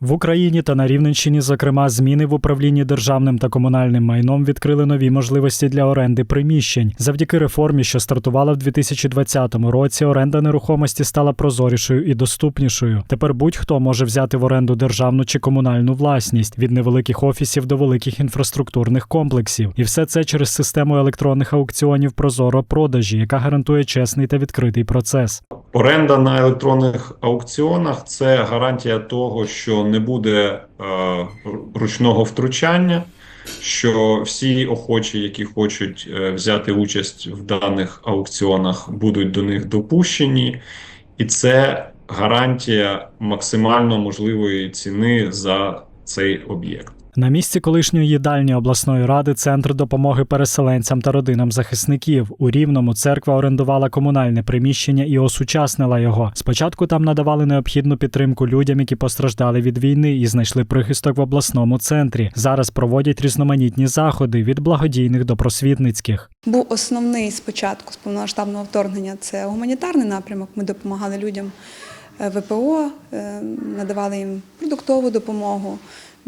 В Україні та на Рівненщині, зокрема, зміни в управлінні державним та комунальним майном відкрили нові можливості для оренди приміщень. Завдяки реформі, що стартувала в 2020 році, оренда нерухомості стала прозорішою і доступнішою. Тепер будь-хто може взяти в оренду державну чи комунальну власність від невеликих офісів до великих інфраструктурних комплексів. І все це через систему електронних аукціонів Прозоро продажі, яка гарантує чесний та відкритий процес. Оренда на електронних аукціонах це гарантія того, що не буде е, ручного втручання, що всі охочі, які хочуть е, взяти участь в даних аукціонах, будуть до них допущені, і це гарантія максимально можливої ціни за цей об'єкт. На місці колишньої їдальні обласної ради центр допомоги переселенцям та родинам захисників. У Рівному церква орендувала комунальне приміщення і осучаснила його. Спочатку там надавали необхідну підтримку людям, які постраждали від війни і знайшли прихисток в обласному центрі. Зараз проводять різноманітні заходи від благодійних до просвітницьких. Був основний спочатку з повномасштабного вторгнення це гуманітарний напрямок. Ми допомагали людям е, ВПО, е, надавали їм продуктову допомогу,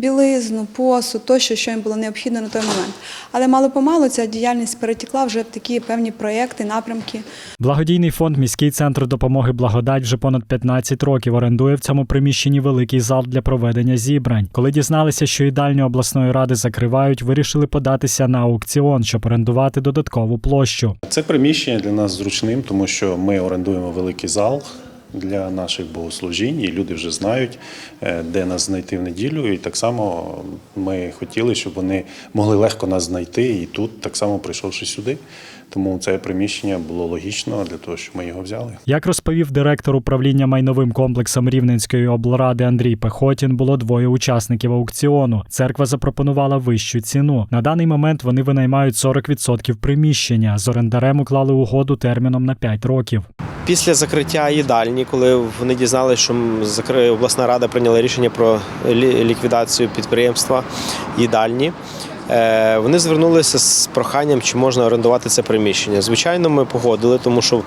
білизну, посуд, тощо, що їм було необхідно на той момент. Але мало-помалу ця діяльність перетекла вже в такі певні проекти, напрямки. Благодійний фонд Міський центр допомоги Благодать вже понад 15 років орендує в цьому приміщенні великий зал для проведення зібрань. Коли дізналися, що їдальню обласної ради закривають, вирішили податися на аукціон, щоб орендувати додаткову площу. Це приміщення для нас зручним, тому що ми орендуємо великий зал для наших богослужінь, і люди вже знають, е, де нас знайти в неділю. І так само ми хотіли, щоб вони могли легко нас знайти і тут, так само прийшовши сюди. Тому це приміщення було логічно для того, щоб ми його взяли. Як розповів директор управління майновим комплексом Рівненської облради Андрій Пехотін, було двоє учасників аукціону. Церква запропонувала вищу ціну. На даний момент вони винаймають 40% приміщення. З орендарем уклали угоду терміном на 5 років. Після закриття їдальні, коли вони дізналися, що обласна рада прийняла рішення про лі- ліквідацію підприємства їдальні, вони звернулися з проханням, чи можна орендувати це приміщення. Звичайно, ми погодили, тому що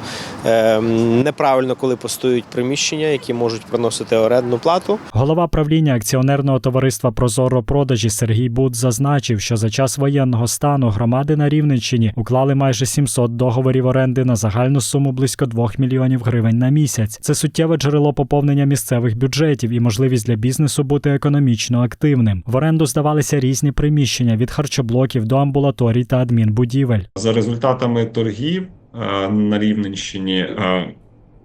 е, неправильно, коли постують приміщення, які можуть приносити орендну плату. Голова правління акціонерного товариства Прозоро продажі Сергій Буд зазначив, що за час воєнного стану громади на Рівненщині уклали майже 700 договорів оренди на загальну суму близько 2 мільйонів гривень на місяць. Це суттєве джерело поповнення місцевих бюджетів і можливість для бізнесу бути економічно активним. В оренду здавалися різні приміщення від харчоблоків до амбулаторій та адмінбудівель. За результатами торгів е, на Рівненщині е,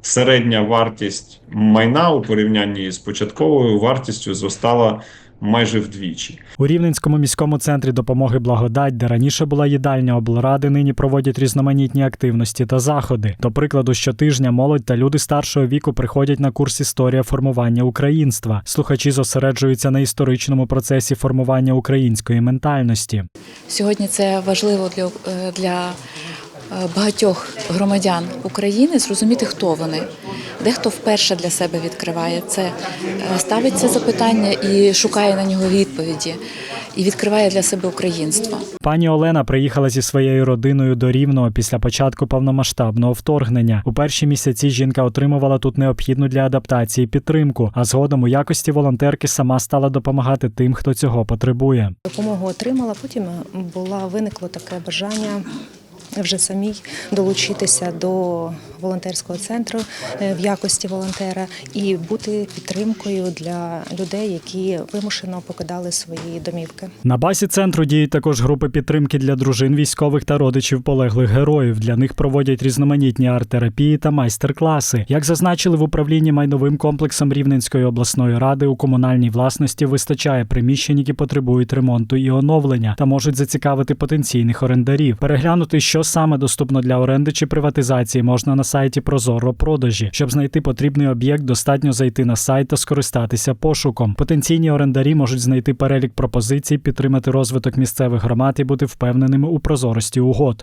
середня вартість майна у порівнянні з початковою вартістю зростала майже вдвічі. У Рівненському міському центрі допомоги Благодать, де раніше була їдальня облради, нині проводять різноманітні активності та заходи. До прикладу, щотижня молодь та люди старшого віку приходять на курс історія формування українства. Слухачі зосереджуються на історичному процесі формування української ментальності. Сьогодні це важливо для, е, для багатьох громадян України зрозуміти, хто вони. Дехто вперше для себе відкриває це, е, ставить це запитання і шукає на нього відповіді, і відкриває для себе українство. Пані Олена приїхала зі своєю родиною до Рівного після початку повномасштабного вторгнення. У перші місяці жінка отримувала тут необхідну для адаптації підтримку, а згодом у якості волонтерки сама стала допомагати тим, хто цього потребує. Допомогу отримала. Потім була виникло таке бажання вже самій долучитися до волонтерського центру е, в якості волонтера і бути підтримкою для людей, які вимушено покидали свої домівки. На базі центру діють також групи підтримки для дружин військових та родичів полеглих героїв. Для них проводять різноманітні арт-терапії та майстер-класи. Як зазначили в управлінні майновим комплексом Рівненської обласної ради, у комунальній власності вистачає приміщень, які потребують ремонту і оновлення та можуть зацікавити потенційних орендарів. Переглянути, що саме доступно для оренди чи приватизації, можна на сайті Прозоро продажі. Щоб знайти потрібний об'єкт, достатньо зайти на сайт та скористатися пошуком. Потенційні орендарі можуть знайти перелік пропозицій, підтримати розвиток місцевих громад і бути впевненими у прозорості угод.